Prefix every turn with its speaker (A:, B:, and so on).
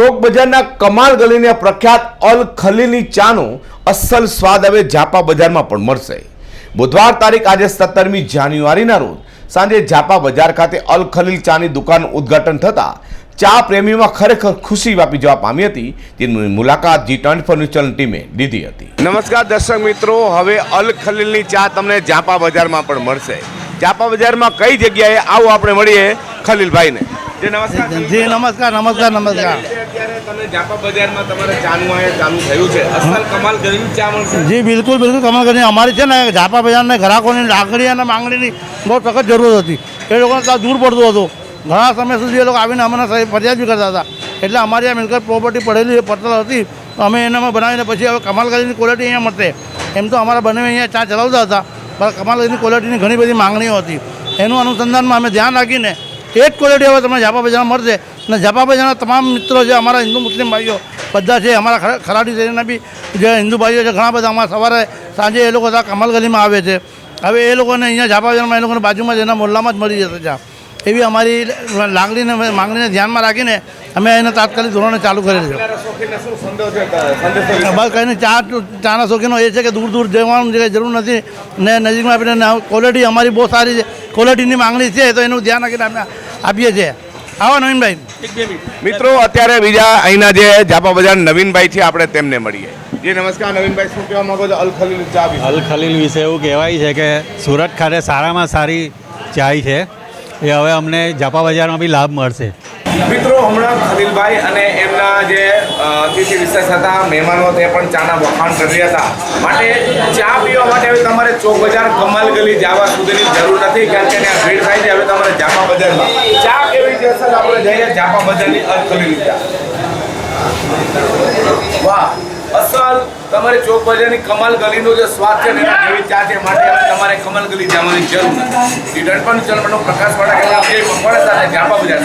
A: ચોક બજારના કમાલ ગલીને પ્રખ્યાત અલ ખલીલની ચાનો અસલ સ્વાદ હવે જાપા બજારમાં પણ મળશે. બુધવાર તારીખ આજે સત્તરમી જાન્યુઆરીના રોજ સાંજે જાપા બજાર ખાતે અલ ખલીલ ચાની દુકાનનું ઉદ્ઘાટન થતાં ચા પ્રેમીમાં ખરેખર ખુશી વ્યાપી જવા પામી હતી. તેની મુલાકાત જી ટ્વેન્ટી ફોર ન્યૂઝ ટીમે લીધી હતી. નમસ્કાર દર્શક મિત્રો હવે અલ ખલીલની ચા તમને જાપા બજારમાં પણ મળશે. જાપા બજારમાં કઈ જગ્યાએ આવું આપણે મળીએ ખલીલભાઈને? જી નમસ્કાર.
B: જી નમસ્કાર નમસ્કાર નમસ્કાર.
A: ગરીબ
B: જી, બિલકુલ બિલકુલ કમલ કરીને અમારી છે ને ઝાપા બજારના ગ્રાહકોની લાકડી અને માંગણીની બહુ સખત જરૂર હતી. એ લોકોને ત્યાં દૂર પડતું હતું. ઘણા સમય સુધી એ લોકો આવીને અમને ફરિયાદ બી કરતા હતા. એટલે અમારી આ મિલકત પ્રોપર્ટી પડેલી પડતર હતી. અમે એનામાં બનાવીને પછી હવે કમાલ ગલીની ક્વોલિટી અહીંયા મળશે. એમ તો અમારા બંને અહીંયા ચા ચલાવતા હતા. પણ કમાલ ગલીની ક્વોલિટીની ઘણી બધી માંગણીઓ હતી. એનું અનુસંધાનમાં અમે ધ્યાન રાખીને એ જ ક્વોલિટી હવે તમને ઝાપા બજારમાં મળશે. અને ઝાપા બજારના તમામ મિત્રો છે અમારા હિન્દુ મુસ્લિમ ભાઈઓ, બધા છે, અમારા ખરા- ખરાડી શહેરના બી જે હિન્દુ ભાઈઓ છે, ઘણા બધા અમારા સવારે સાંજે એ લોકો ત્યાં કમાલ ગલીમાં આવે છે. હવે એ લોકોને અહીંયા ઝાપા બજારમાં એ લોકોને બાજુમાં જ એના મોહલ્લામાં જ મળી જશે ચા એવી અમારી લાગણીને, માંગણીને ધ્યાનમાં રાખીને અમે એને તાત્કાલિક ધોરણે ચાલુ કરેલ છે. બસ કંઈ નહીં, ચા, ચાના શોખીનો એ છે કે દૂર દૂર જવાનું જે જરૂર નથી ને નજીકમાં આપીને ક્વોલિટી અમારી બહુ સારી છે. ક્વોલિટીની માંગણી છે, તો એનું ધ્યાન રાખીને અમે આપીએ છીએ. આવો નવીનભાઈ.
A: મિત્રો અત્યારે બીજા અહીંના જે જાપા બજાર નવીનભાઈ છે આપણે તેમને મળીએ. જે નમસ્કાર નવીનભાઈ શું કહેવા માંગો છો? અલ ખલીલ ચા વિશે?
C: અલ ખલીલ વિશે એવું કહેવાય છે કે સુરત ખાતે સારામાં સારી ચાય છે. એ હવે અમને જાપા બજારમાં બી લાભ મળશે.
A: મિત્રો હમણાં ખલીલભાઈ અને એમના જે અતિથિ વિશેષ હતા મહેમાનો તે પણ ચાના વખાણ કરી રહ્યા હતા. માટે ચા પીવા માટે હવે તમારે ચોક બજાર કમાલ ગલી જવા સુધીની જરૂર નથી કારણ કે ત્યાં ભીડ થાય છે હવે તમારે જાપા બજારમાં. ચા કેવી આપણે જઈએ જાપા બજારની અર્થ કરી લીધા વાહ, અસલ તમારે ચોક બજારની કમાલ ગલીનો જે સ્વાદ છે ને એના જેવી ચા માટે તમારે કમાલ ગલી જવાની જરૂર નથી. ઈ ડણપણ ચલણનો પ્રકાશ વાળા કેવડા આપણે મકવાણા સાથે જાપા બજાર